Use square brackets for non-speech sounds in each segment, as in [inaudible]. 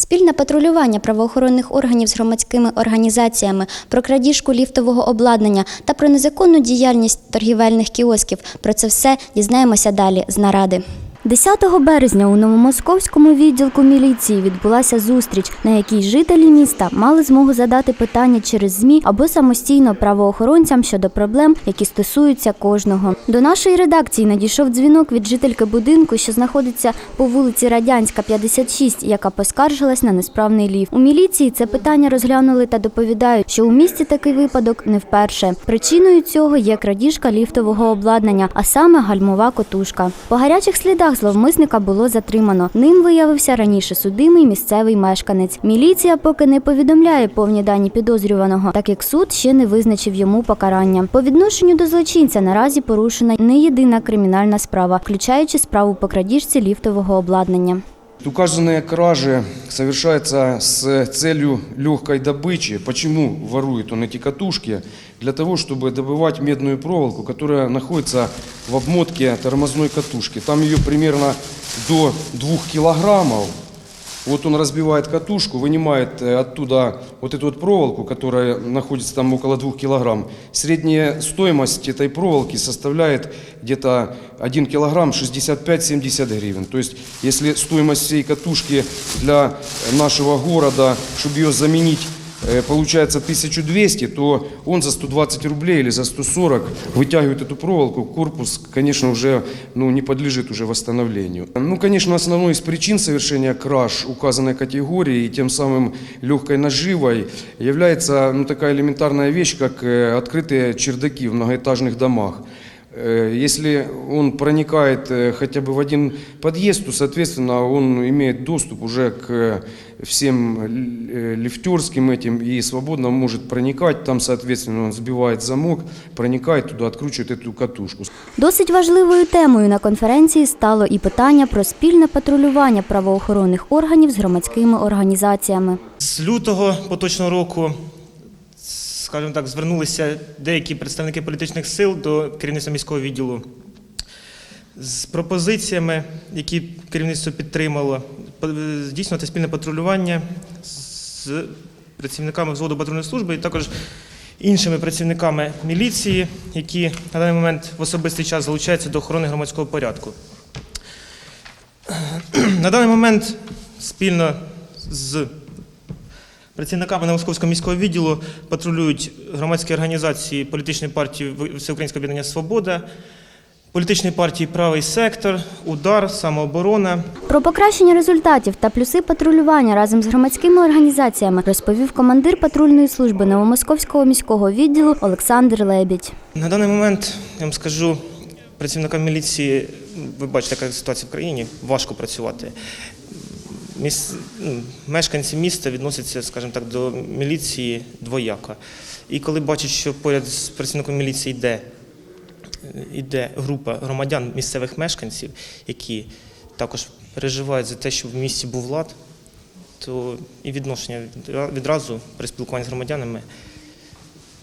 Спільне патрулювання правоохоронних органів з громадськими організаціями про крадіжку ліфтового обладнання та про незаконну діяльність торгівельних кіосків. Про це все дізнаємося далі з наради. 10 березня у новомосковському відділку міліції відбулася зустріч, на якій жителі міста мали змогу задати питання через ЗМІ або самостійно правоохоронцям щодо проблем, які стосуються кожного. До нашої редакції надійшов дзвінок від жительки будинку, що знаходиться по вулиці Радянська, 56, яка поскаржилась на несправний ліфт. У міліції це питання розглянули та доповідають, що у місті такий випадок не вперше. Причиною цього є крадіжка ліфтового обладнання, а саме гальмова котушка. По гарячих слідах зловмисника було затримано. Ним виявився раніше судимий місцевий мешканець. Міліція поки не повідомляє повні дані підозрюваного, так як суд ще не визначив йому покарання. По відношенню до злочинця наразі порушена не єдина кримінальна справа, включаючи справу по крадіжці ліфтового обладнання. Указанные кражи совершаются с целью легкой добычи. Почему ворует он эти катушки? Для того, чтобы добывать медную проволоку, которая находится в обмотке тормозной катушки. Там ее примерно до 2 килограммов. Вот он разбивает катушку, вынимает э, оттуда вот эту вот проволоку, которая находится там около 2 килограмм. Средняя стоимость этой проволоки составляет где-то 1 килограмм 65-70 гривен. То есть, если стоимость всей катушки для нашего города, чтобы ее заменить, э, получается 1200, то он за 120 рублей или за 140 вытягивает эту проволоку, корпус, конечно, уже ну, не подлежит уже восстановлению. Ну, конечно, основной из причин совершения краж указанной категории и тем самым легкой наживой является ну, такая элементарная вещь, как э, открытые чердаки в многоэтажных домах. Э, Если он проникает э, хотя бы в один подъезд, то, соответственно, он имеет доступ уже к э, всем э, лифтерским этим и свободно может проникать. Там, соответственно, он сбивает замок, проникает туда, откручивает эту катушку. Досить важливою темою на конференції стало і питання про спільне патрулювання правоохоронних органів з громадськими організаціями. З лютого поточного року, скажімо так, звернулися деякі представники політичних сил до керівництва міського відділу з пропозиціями, які керівництво підтримало, здійснювати спільне патрулювання з працівниками взводу патрульної служби і також іншими працівниками міліції, які на даний момент в особистий час залучаються до охорони громадського порядку. [clears throat] На даний момент спільно з працівниками Новосковського міського відділу патрулюють громадські організації політичної партії Всеукраїнське об'єднання Свобода, політичної партії Правий сектор, Удар, Самооборона. Про покращення результатів та плюси патрулювання разом з громадськими організаціями розповів командир патрульної служби Новомосковського міського відділу Олександр Лебідь. На даний момент я вам скажу працівникам міліції, ви бачите, яка ситуація в країні, важко працювати. Міс... ну, Мешканці міста відносяться, скажімо так, до міліції двояко. І коли бачать, що поряд з працівником міліції йде, йде група громадян, місцевих мешканців, які також переживають за те, щоб в місті був лад, то і відношення відразу при спілкуванні з громадянами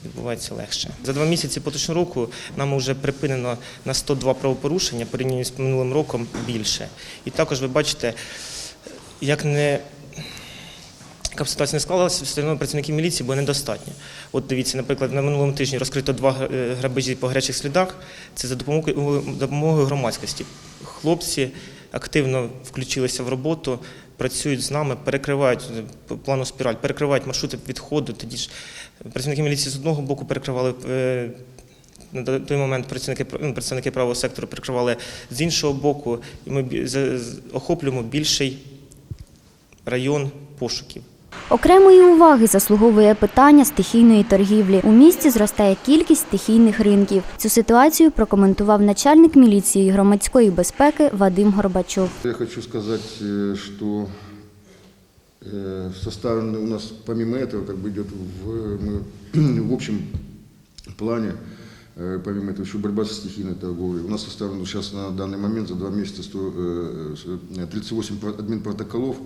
відбувається легше. За два місяці поточного року нам вже припинено на 102 правопорушення, порівняно з минулим роком більше. І також ви бачите, як не яка б ситуація не склалася, все одно працівників міліції було недостатньо. От дивіться, наприклад, на минулому тижні розкрито два е, грабежі по гарячих слідах. Це за допомогою допомогою громадськості. Хлопці активно включилися в роботу, працюють з нами, перекривають е, плану спіраль, перекривають маршрути відходу. Тоді ж працівники міліції з одного боку перекривали. е, На той момент працівники ну, представники правого сектору перекривали з іншого боку, і ми охоплюємо більший район пошуків. Окремої уваги заслуговує питання стихійної торгівлі. У місті зростає кількість стихійних ринків. Цю ситуацію прокоментував начальник міліції і громадської безпеки Вадим Горбачов. Я хочу сказать, э, что э, составлено у нас помимо этого как бы идет в, мы, [clears throat] в общем плане, э, помимо этого еще борьба со стихийной торговлей. У нас составлено сейчас на данный момент за два месяца 100, э, с- 38 про- админпротоколов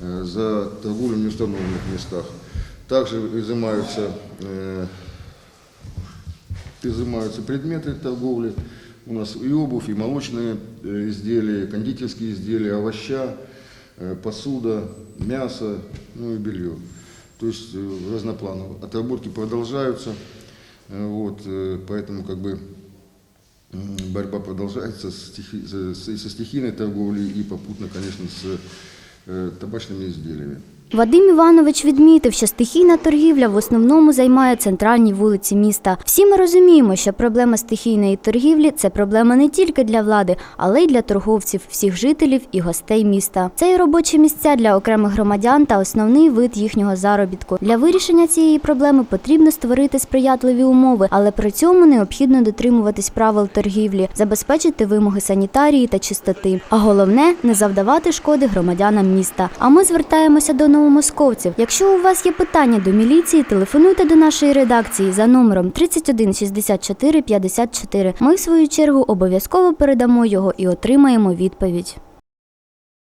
э, за торговлю в неустановленных местах. Также изымаются э, изымаются предметы торговли. У нас и обувь, и молочные э, изделия, кондитерские изделия, овоща, э, посуда, мясо, ну и белье. То есть э, разнопланово. Отработки продолжаются, э, вот, э, поэтому как бы м, борьба продолжается с стихи- за- с- и со стихийной торговлей и попутно, конечно, с э, табачными изделиями. Вадим Іванович відмітив, що стихійна торгівля в основному займає центральні вулиці міста. Всі ми розуміємо, що проблема стихійної торгівлі це проблема не тільки для влади, але й для торговців, всіх жителів і гостей міста. Це і робочі місця для окремих громадян та основний вид їхнього заробітку. Для вирішення цієї проблеми потрібно створити сприятливі умови, але при цьому необхідно дотримуватись правил торгівлі, забезпечити вимоги санітарії та чистоти. А головне не завдавати шкоди громадянам міста. А ми звертаємося до новомосковців. Якщо у вас є питання до міліції, телефонуйте до нашої редакції за номером 31 64 54. Ми в свою чергу обов'язково передамо його і отримаємо відповідь.